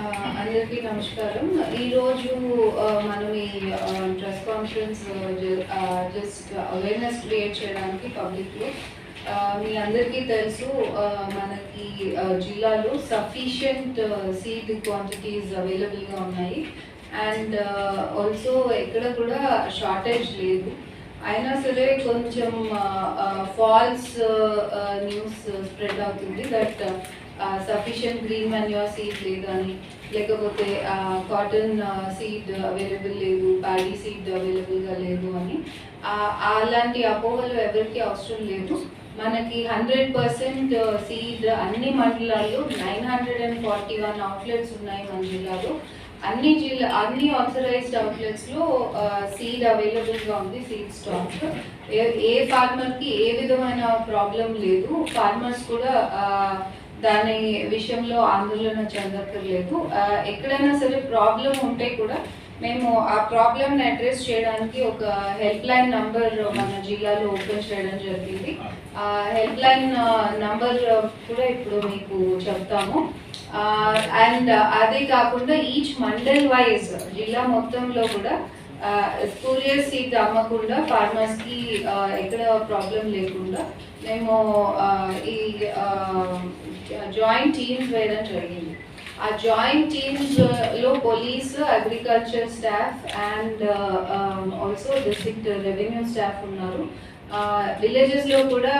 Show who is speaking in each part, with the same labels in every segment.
Speaker 1: అందరికీ నమస్కారం. ఈరోజు మనం ఈ press conference just awareness create చేయడానికి పబ్లిక్లో మీ అందరికీ తెలుసు మనకి జిల్లాలో సఫిషియంట్ సీడ్ క్వాంటిటీస్ అవైలబుల్గా ఉన్నాయి. అండ్ ఆల్సో ఎక్కడ కూడా షార్టేజ్ లేదు. అయినా సరే కొంచెం ఫాల్స్ న్యూస్ స్ప్రెడ్ అవుతుంది. That sufficient green manure seed లేదు అని లేకపోతే కాటన్ సీడ్ అవైలబుల్ లేదు ప్యాడీ సీడ్ అవైలబుల్గా లేదు అని. అలాంటి అపోహలు ఎవరికి అవసరం లేదు. మనకి హండ్రెడ్ పర్సెంట్ సీడ్ అన్ని మండలాల్లో nine hundred and forty one outlets ఉన్నాయి మన జిల్లాలో అన్ని జిల్లా అన్ని ఆథరైజ్డ్ అవుట్లెట్స్లో సీడ్ అవైలబుల్గా ఉంది సీడ్ స్టాక్ ఏ ఏ ఏ విధమైన ప్రాబ్లం లేదు. ఫార్మర్స్ కూడా దాని విషయంలో ఆందోళన చెందక్కర్లేదు. ఎక్కడైనా సరే ప్రాబ్లం ఉంటే కూడా మేము ఆ ప్రాబ్లమ్ని అడ్రస్ చేయడానికి ఒక హెల్ప్ లైన్ నంబర్ మన జిల్లాలో ఓపెన్ చేయడం జరిగింది. ఆ హెల్ప్ లైన్ నంబర్ కూడా ఇప్పుడు మీకు చెప్తాము. అండ్ అదే కాకుండా ఈచ్ మండల్ వైజ్ జిల్లా మొత్తంలో కూడా స్కూరియస్ సీట్ అమ్మకుండా ఫార్మర్స్కి ఎక్కడ ప్రాబ్లం లేకుండా మేము ఈ జాయింట్ టీమ్స్ వేయడం జరిగింది. ఆ joint టీమ్స్లో police agriculture staff and also district revenue staff ఉన్నారు. విలేజెస్లో కూడా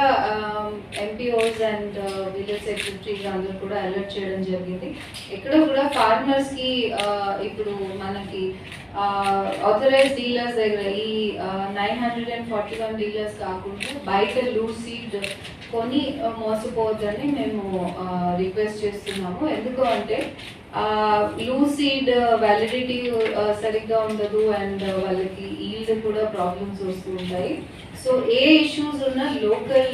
Speaker 1: ఎంపీఓస్ అండ్ విలేజ్ సెక్రటరీస్ అందరూ కూడా అలర్ట్ చేయడం జరిగింది. ఎక్కడ కూడా ఫార్మర్స్కి ఇప్పుడు మనకి ఆథరైజ్ డీలర్స్ దగ్గర ఈ nine hundred and forty one dealers కాకుండా బయట లూజ్ సీడ్ కొని మోసపోవద్దని మేము రిక్వెస్ట్ చేస్తున్నాము. ఎందుకు అంటే లూజ్ సీడ్ వ్యాలిడిటీ సరిగ్గా ఉండదు అండ్ వాళ్ళకి ఈల్డ్ కూడా ప్రాబ్లమ్స్ వస్తూ ఉంటాయి. సో ఏ ఇష్యూస్ ఉన్నా local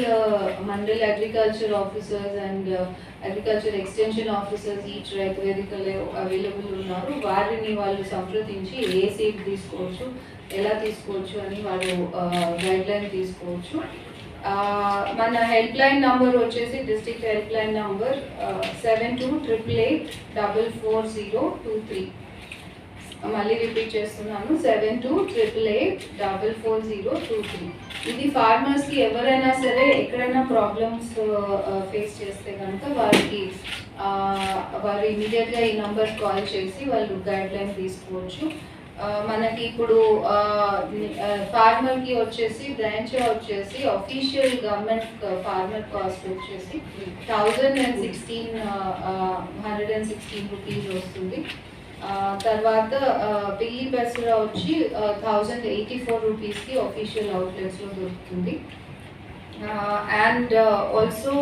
Speaker 1: mandal agriculture officers and agriculture extension officers each రైతు వేదికలే అవైలబుల్ ఉన్నారు వారిని వాళ్ళు సంప్రదించి ఏ సీట్ తీసుకోవచ్చు ఎలా తీసుకోవచ్చు అని వాళ్ళు గైడ్లైన్ తీసుకోవచ్చు. మన హెల్ప్ లైన్ నంబర్ వచ్చేసి district help line number seven two triple eight double four zero two three మళ్ళీ రిపీట్ చేస్తున్నాను seven two triple eight double four zero two three ఇది ఫార్మర్స్కి ఎవరైనా సరే ఎక్కడైనా ప్రాబ్లమ్స్ ఫేస్ చేస్తే కనుక వారికి వారు ఇమీడియట్గా ఈ నంబర్ కాల్ చేసి వాళ్ళు గైడ్ లైన్ తీసుకోవచ్చు. మనకి ఇప్పుడు ఫార్మర్కి వచ్చేసి బ్రాంచ్ వచ్చేసి అఫీషియల్ గవర్నమెంట్ ఫార్మర్ కాస్ట్ వచ్చేసి thousand and sixteen hundred and sixteen rupees వస్తుంది. తర్వాత పిల్లి పెసర వచ్చి థౌజండ్ ఎయిటీ ఫోర్ రూపీస్కి అఫీషియల్ అవుట్లెట్స్లో దొరుకుతుంది. And also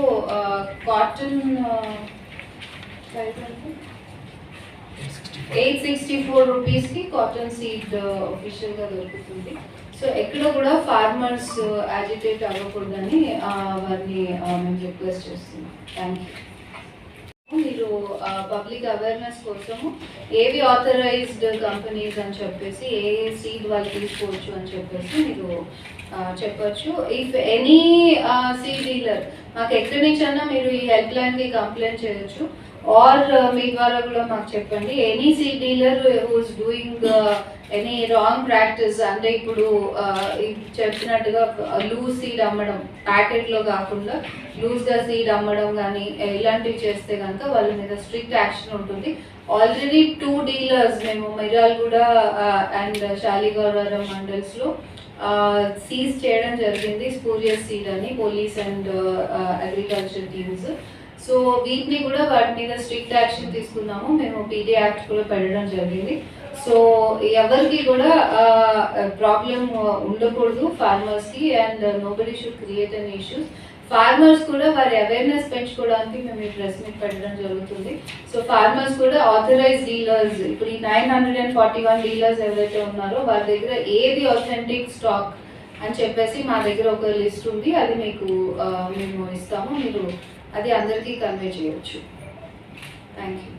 Speaker 1: cotton eight sixty four రూపీస్కి కాటన్ సీడ్ uh, అఫీషియల్గా దొరుకుతుంది. సో ఎక్కడ కూడా ఫార్మర్స్ uh, యాజిటేట్ అవ్వకూడదని uh, వారిని మేము రిక్వెస్ట్ చేస్తున్నాం. థ్యాంక్ యూ మీరు పబ్లిక్ అవేర్నెస్ కోసము ఏవి ఆథరైజ్డ్ కంపెనీస్ అని చెప్పేసి ఏ సీడ్ వాళ్ళు తీసుకోవచ్చు అని చెప్పేసి మీరు చెప్పచ్చు. ఇఫ్ ఎనీ సీడ్ డీలర్ మాకు ఎక్కడి నుంచైనా మీరు ఈ హెల్ప్ లైన్కి కంప్లైంట్ చేయొచ్చు. ఆర్ uh, మీ ద్వారా కూడా మాకు చెప్పండి. Any seed dealer who's doing any wrong practice అంటే ఇప్పుడు uh, చెప్పినట్టుగా లూజ్ సీడ్ అమ్మడం ప్యాకెట్లో కాకుండా లూజ్గా సీడ్ అమ్మడం కానీ ఇలాంటివి చేస్తే కనుక వాళ్ళ మీద స్ట్రిక్ట్ యాక్షన్ ఉంటుంది. ఆల్రెడీ టూ డీలర్స్ మేము మిరాల్ కూడా uh, అండ్ శాలిగౌరవరం మండల్స్లో సీజ్ చేయడం జరిగింది. స్పూరియస్ సీడ్ అని police and agriculture teams so వీటిని కూడా వాటి మీద స్ట్రిక్ట్ యాక్షన్ తీసుకున్నాము మేము పీడీ యాక్ట్ కూడా పెట్టడం జరిగింది. సో ఎవరికి కూడా ప్రాబ్లం ఉండకూడదు ఫార్మర్స్కి and nobody should create an issues farmers కూడా వారి అవేర్నెస్ పెంచుకోవడానికి మేము ఈ ప్రెస్ మీట్ పెట్టడం జరుగుతుంది. సో ఫార్మర్స్ కూడా ఆథరైజ్ డీలర్స్ ఇప్పుడు ఈ nine hundred and forty one dealers ఎవరైతే ఉన్నారో వారి దగ్గర ఏది ఆథెంటిక్ స్టాక్ అని చెప్పేసి మా దగ్గర ఒక లిస్ట్ ఉంది. అది మీకు మేము ఇస్తాము. మీరు అది అందరికీ కన్వే చేయొచ్చు. Thank you